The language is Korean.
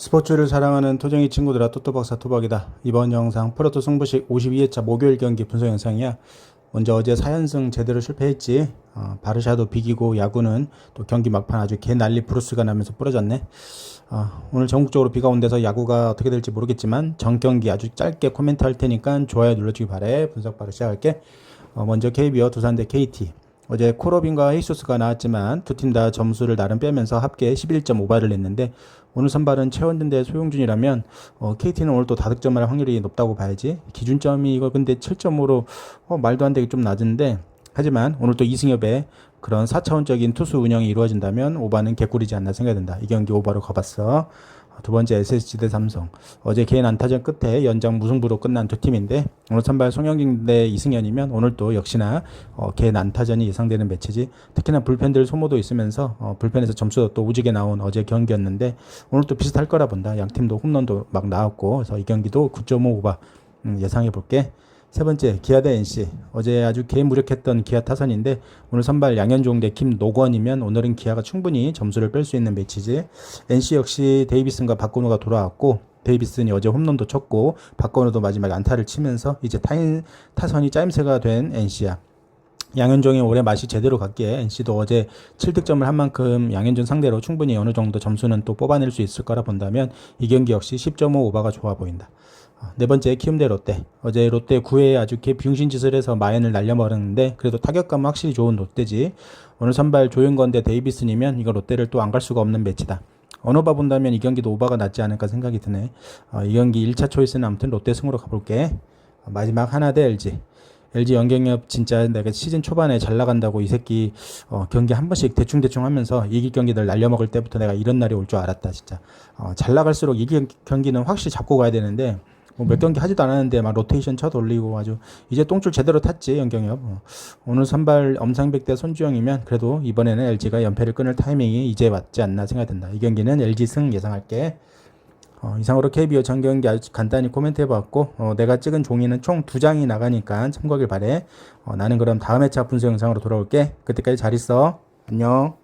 스포츠를 사랑하는 토정이 친구들아 또또박사 토박이다. 이번 영상 프로토 승부식 52회차 목요일 경기 분석 영상이야. 먼저 어제 4연승 제대로 실패했지. 어, 바르샤도 비기고 야구는 또 경기 막판 아주 개 난리 브루스가 나면서 부러졌네. 어, 오늘 전국적으로 비가 온 데서 야구가 어떻게 될지 모르겠지만 전 경기 아주 짧게 코멘트 할 테니까 좋아요 눌러주기 바래. 분석 바로 시작할게. 어, 먼저 KBO 두산 대 KT. 어제 코로빈과 헤이소스가 나왔지만 두 팀 다 점수를 나름 빼면서 합계 11.5발을 냈는데 오늘 선발은 최원든 대 소용준이라면 어, KT는 오늘 또 다득점할 확률이 높다고 봐야지. 기준점이 이거 근데 7.5로 어, 말도 안 되게 좀 낮은데 하지만 오늘 또 이승엽의 그런 4차원적인 투수 운영이 이루어진다면 오바는 개꿀이지 않나 생각된다 이 경기 오바로 가봤어 두 번째 SSG 대 삼성. 어제 개인 안타전 끝에 연장 무승부로 끝난 두 팀인데 오늘 선발 송영진 대 이승현이면 오늘 또 역시나 어, 개인 안타전이 예상되는 매치지. 특히나 불펜들 소모도 있으면서 어, 불펜에서 점수도 또 우직게 나온 어제 경기였는데 오늘 또 비슷할 거라 본다. 양 팀도 홈런도 막 나왔고 그래서 이 경기도 9.5 오바 음, 예상해 볼게. 세 번째 기아 대 NC 어제 아주 개무력했던 기아 타선인데 오늘 선발 양현종 대 김노건이면 오늘은 기아가 충분히 점수를 뺄 수 있는 매치지. NC 역시 데이비슨과 박건우가 돌아왔고 데이비슨이 어제 홈런도 쳤고 박건우도 마지막에 안타를 치면서 이제 타인 타선이 짜임새가 된 NC야 양현종이 올해 맛이 제대로 갔기에 NC도 어제 7득점을 한 만큼 양현종 상대로 충분히 어느 정도 점수는 또 뽑아낼 수 있을 거라 본다면 이 경기 역시 10.5 오바가 좋아 보인다. 어, 네 번째 키움 대 롯데. 어제 롯데 9회에 아주 개 비용신 짓을 해서 마연을 날려버렸는데 그래도 타격감은 확실히 좋은 롯데지. 오늘 선발 조윤건 대 데이비슨이면 이거 롯데를 또 안 갈 수가 없는 매치다. 어느 바 본다면 이 경기도 오바가 낫지 않을까 생각이 드네. 어, 이 경기 1차 초이스는 아무튼 롯데 승으로 가볼게. 어, 마지막 하나 대 LG. LG 연경엽 진짜 내가 시즌 초반에 잘 나간다고 이 새끼 어, 경기 한 번씩 대충 대충 하면서 이길 경기들 날려먹을 때부터 내가 이런 날이 올 줄 알았다 진짜. 어, 잘 나갈수록 이길 경기는 확실히 잡고 가야 되는데 뭐 몇 경기 하지도 않았는데 막 로테이션 쳐 돌리고 아주 이제 똥줄 제대로 탔지 연경엽 어, 오늘 선발 엄상백 대 손주영이면 그래도 이번에는 LG가 연패를 끊을 타이밍이 이제 왔지 않나 생각된다. 이 경기는 LG 승 예상할게 어, 이상으로 KBO 전 경기 아주 간단히 코멘트 해봤고 어, 내가 찍은 종이는 총 두 장이 나가니까 참고하길 바래. 어, 나는 그럼 다음 회차 분석 영상으로 돌아올게. 그때까지 잘 있어. 안녕